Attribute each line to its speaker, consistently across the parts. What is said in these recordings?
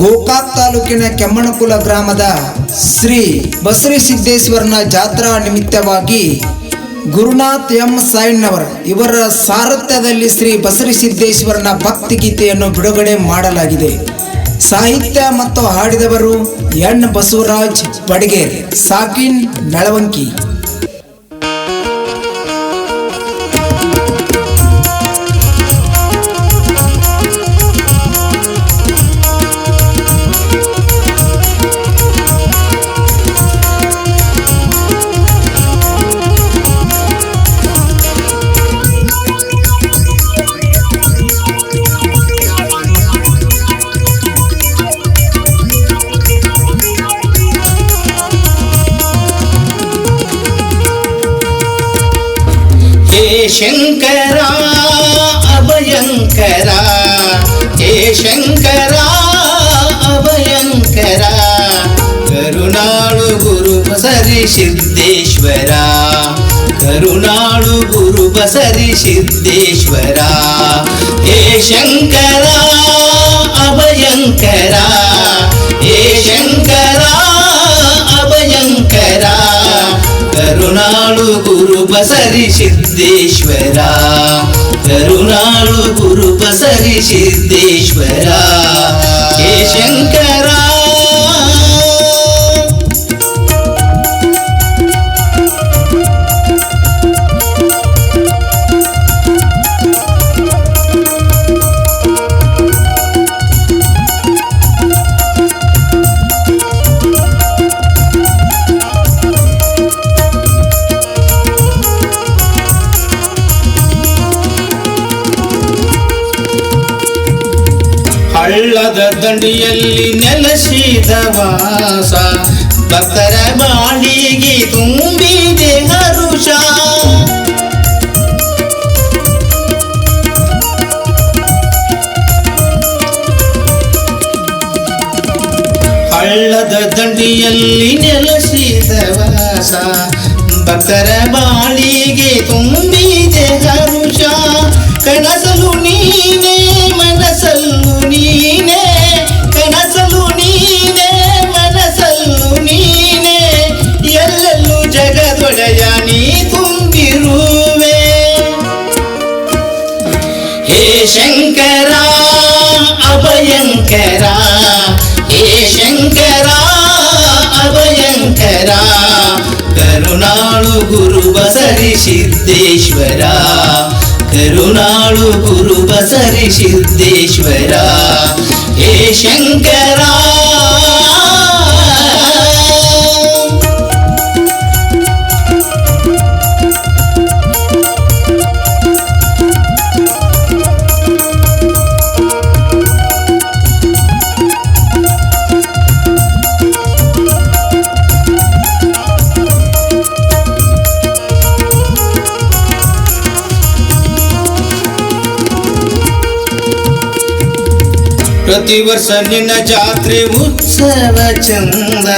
Speaker 1: ಗೋಕಾಕ್ ತಾಲೂಕಿನ ಕೆಮ್ಮಣಕುಲ ಗ್ರಾಮದ ಶ್ರೀ ಬಸರಿ ಸಿದ್ದೇಶ್ವರನ ಜಾತ್ರಾ ನಿಮಿತ್ತವಾಗಿ ಗುರುನಾಥ್ ಎಂ ಸಾಯಣ್ಣವರ ಇವರ ಸಾರಥ್ಯದಲ್ಲಿ ಶ್ರೀ ಬಸರಿ ಸಿದ್ದೇಶ್ವರನ ಭಕ್ತಿಗೀತೆಯನ್ನು ಬಿಡುಗಡೆ ಮಾಡಲಾಗಿದೆ. ಸಾಹಿತ್ಯ ಮತ್ತು ಹಾಡಿದವರು ಎನ್ ಬಸವರಾಜ್ ಬಡಗೇರ್, ಸಾಕಿನ್ ಬೆಳವಂಕಿ
Speaker 2: హే శంకరా అభయంకరా? హే శంకరా అభయంకరా? కరుణాడు గురు బసరి సిద్ధేశ్వరా. కరుణాడు గురు బసరి సిద్ధేశ్వరా. హే శంకరా అభయంకరా? హే శంకరా అభయంకరా? కరుణాడు కురుపసరి సిద్ధేశ్వర కరుణాలు కురుపసరి సిద్ధేశ్వర ఏ శంకరా ದಂಡಿಯಲ್ಲಿ ನೆಲೆಸಿದ ವಾಸ, ಭಕ್ತರ ಬಾಳಿಗೆ ತುಂಬಿದೆ ಹರುಷ. ಹಳ್ಳದ ದಂಡಿಯಲ್ಲಿ ನೆಲೆಸಿದ ವಾಸ, ಭಕ್ತರ ಬಾಳಿಗೆ ತುಂಬಿದೆ ಹರುಷ. శంకరా అభయంకరా. ఏ శంకరా అభయంకరా. కరుణాళు గురు బసరి సిద్ధేశ్వరా. కరుణాళు గురు బసరి సిద్ధేశ్వరా. ఏ శంకర ಪ್ರತಿ ವರ್ಷ ನಿನ್ನ ಜಾತ್ರೆ ಉತ್ಸವ ಚಂದ.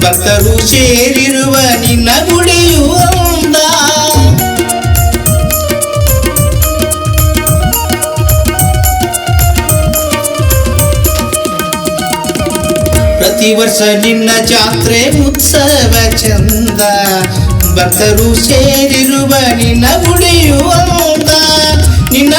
Speaker 2: ಭಕ್ತರು ಸೇರಿರುವ ನಿನ್ನ ಗುಡಿಯು ಪ್ರತಿ ವರ್ಷ ನಿನ್ನ ಜಾತ್ರೆ ಉತ್ಸವ ಚಂದ. ಭಕ್ತರು ಸೇರಿರುವ ನಿನ್ನ ಗುಡಿಯು ನಿನ್ನ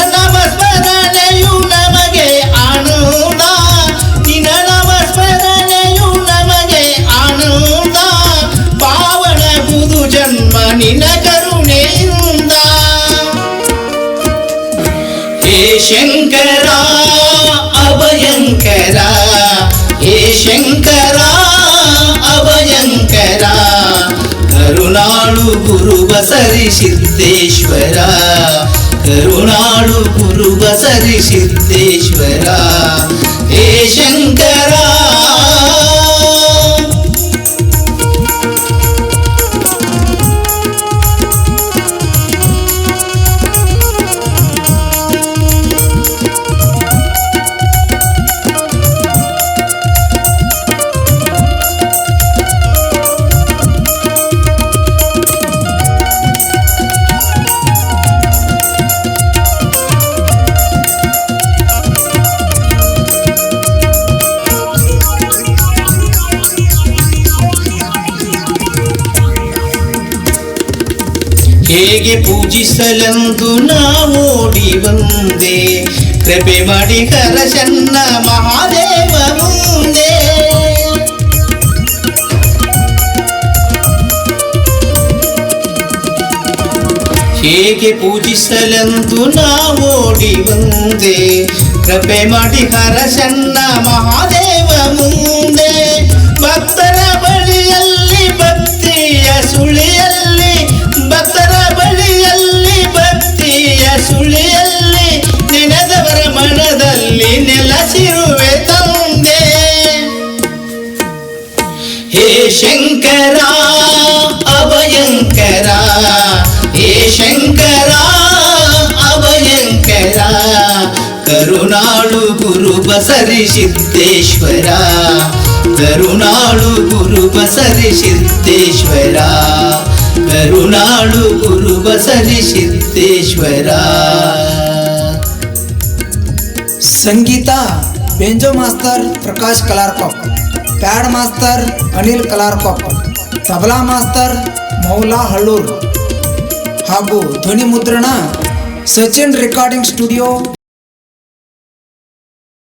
Speaker 2: ಗುರು ಬಸರಿ ಸಿದ್ದೇಶ್ವರ ಕರುಣಾಳು ಗುರು ಬಸರಿ ಸಿದ್ದೇಶ್ವರ ಹೇ ಶಂಕರ ಹೇಗೆ ಪೂಜಿಸಲೆಂದು ನಾವೋಡಿ ಬಂದೆ ಕೃಪೆ ಮಾಡಿ ಕರಶನ್ನ ಮಹಾದೇವ ಮುಂದೆ ಹೇಗೆ ಪೂಜಿಸಲೆಂದು ನಾವೋಡಿ ಬಂದೆ ಕೃಪೆ ಮಾಡಿ ಹರಶನ್ನ ಮಹಾದೇವ ಮುಂದೆ ಸುಳಿಯಲ್ಲಿ ನೆನೆದವರ ಮನದಲ್ಲಿ ನೆಲಸಿರುವೆ ತಂದೆ. ಹೇ ಶಂಕರ ಅವಯಂಕರ ಹೇ ಶಂಕರ ಅವಯಂಕರ ಕರುಣಾಳು ಗುರು ಬಸರಿ ಸಿದ್ದೇಶ್ವರ, ಕರುಣಾಳು ಗುರು ಬಸರಿ ಸಿದ್ದೇಶ್ವರ, ಕರುಣಾಳು ಗುರು ಬಸರಿ ಸಿದ್ದೇಶ್ವರ
Speaker 1: ಸಂಗೀತ banjo master Prakash Kalarkoppa pad master Anil Kalarkoppa tabla master Moula Hallur ಹಾಗೂ ಧ್ವನಿ ಮುದ್ರಣ ಸಚಿನ್ ರೆಕಾರ್ಡಿಂಗ್ ಸ್ಟುಡಿಯೋ